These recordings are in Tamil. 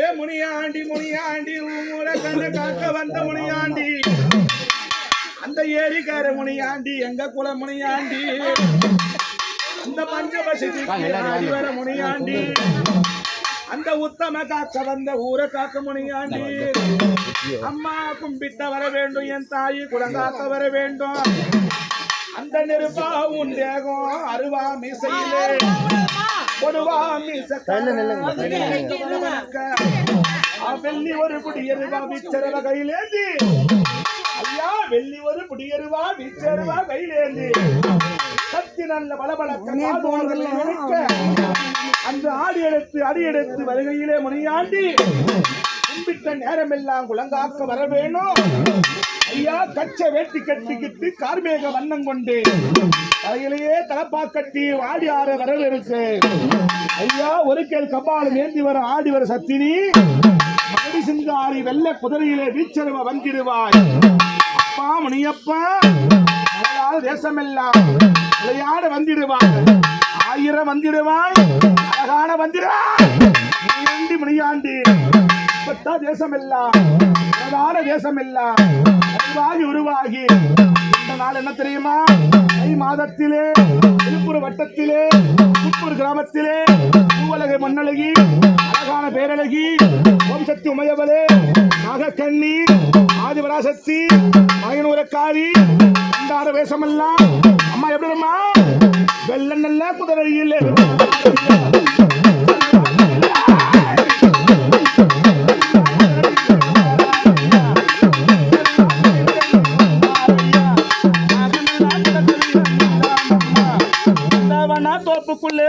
ஏ முனியாண்டி முனியாண்டி ஊரை கண்ண காக்க வந்த முனியாண்டி. அந்த ஏரிக்கார முனியாண்டி எங்க குல முனியாண்டி. அந்த பஞ்சபசி வர முனியாண்டி. அந்த உத்தம காக்க வந்த ஊரை காக்க முனியாண்டி. அம்மா கும்பிட்ட வர வேண்டும் என் தாயி குலங்காக்க வர வேண்டும். அந்த நெருப்பா உன் தேகம் அருவா மீசையிலே. கொடுவா மீச வெள்ளி ஒரு குடியருவா விச்சரவ கையிலேந்தி. ஐயா வெள்ளி ஒரு குடியருவா விச்சரவா கையிலேந்தி. சக்தி நல்ல பளபளக்க அந்த ஆடி எடுத்து அடி எடுத்து வருகையிலே முனியாண்டி. கும்பிட்ட நேரமெல்லாம் குலங்காக்க வர வேணும் ஐயா கச்ச வேட்டி கட்டிக்கிட்டு கார்மேக வண்ணம் கொண்டு தலையிலேயே தலப்பா கட்டி ஆடி ஆற இருக்கு ஐயா ஒரு கேள் கபாலம் ஏந்தி வர ஆடி வர சத்தினி. மகடி சிங்காரி வெள்ள குதிரையிலே வீச்சரவ வந்திடுவாய். அப்பா முனியப்பா மகளால் தேசமெல்லாம் விளையாட வந்திடுவாய். ஆயிரம் வந்திடுவாய் அழகான வந்திடுவாய். முனியாண்டி. பத்தா இப்பத்தா தேசமெல்லாம் அழகான தேசமெல்லாம் உருவாகி. உருவாகி இந்த நாள் என்ன தெரியுமா? தை மாதத்திலே திருப்பூர் வட்டத்திலே திருப்பூர் கிராமத்திலே பூவலகை மண்ணழகி அழகான பேரழகி ஓம் சக்தி உமையவளே நாகக்கண்ணி ஆதிபராசக்தி மகனூரக்காரி அண்டார வேஷமெல்லாம். அம்மா எப்படி அம்மா வெள்ள நல்ல குதிரையில். தோப்புக்குள்ளே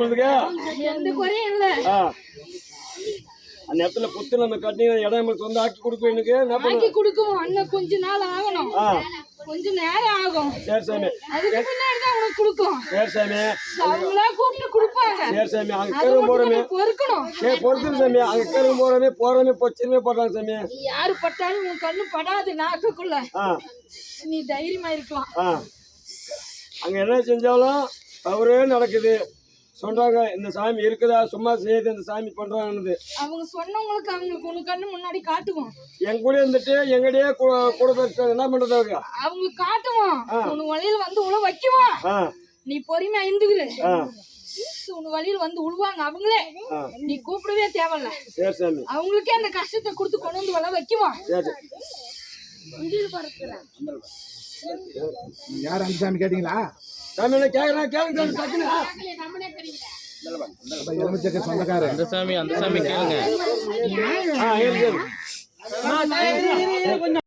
நம்மளுக்கு எந்த குறையும் இல்ல. அந்த இடத்துல புத்து நம்ம கட்டி இடம் நமக்கு வந்து ஆக்கி கொடுக்கும் எனக்கு. ஆக்கி கொடுக்குவோம். அண்ணன் கொஞ்ச நாள் ஆகணும். ஆ. கொஞ்ச நேரம் ஆகும். சரி சாமி. அதுக்கு பின்னாடி தான் உனக்கு கொடுக்கும். சரி சாமி. அவங்களா கூப்பிட்டு கொடுப்பாங்க. சரி சாமி. அங்க மட்டும் போறமே பொறுக்கணும். சரி பொறுத்துரு சாமி. அங்க கருவு போறமே போறமே பொச்சிருமே போடுறாங்க சாமி. யாரு பட்டாலும் உன் கண்ணு படாது நாக்குக்குள்ள. நீ தைரியமா இருக்கலாம். அங்க என்ன செஞ்சாலும் தவறே நடக்குது. சொல்றாங்க இந்த சாமி இருக்குதா? சும்மா செய்யுது இந்த சாமி பண்றாங்கன்னு அவங்க சொன்னவங்களுக்கு அவங்களுக்கு உன் கண்ணு முன்னாடி காட்டுவோம். என் கூட இருந்துட்டு எங்கடையே கூட என்ன பண்றது அவங்க? அவங்களுக்கு காட்டுவோம். உன் வழியில வந்து உழ வைக்குவோம். நீ பொறுமையா இருந்துக்கிடு ஆ. உன் வழியில வந்து உழுவாங்க அவங்களே. நீ கூப்பிடவே தேவையில்ல. சரி சாமி. அவங்களுக்கே அந்த கஷ்டத்தை கொடுத்து கொண்டு வந்து வள வைக்குவோம். சரி. யார் அந்த சாமி கேட்டீங்களா? சாமி அந்த சாமி கேளுங்க.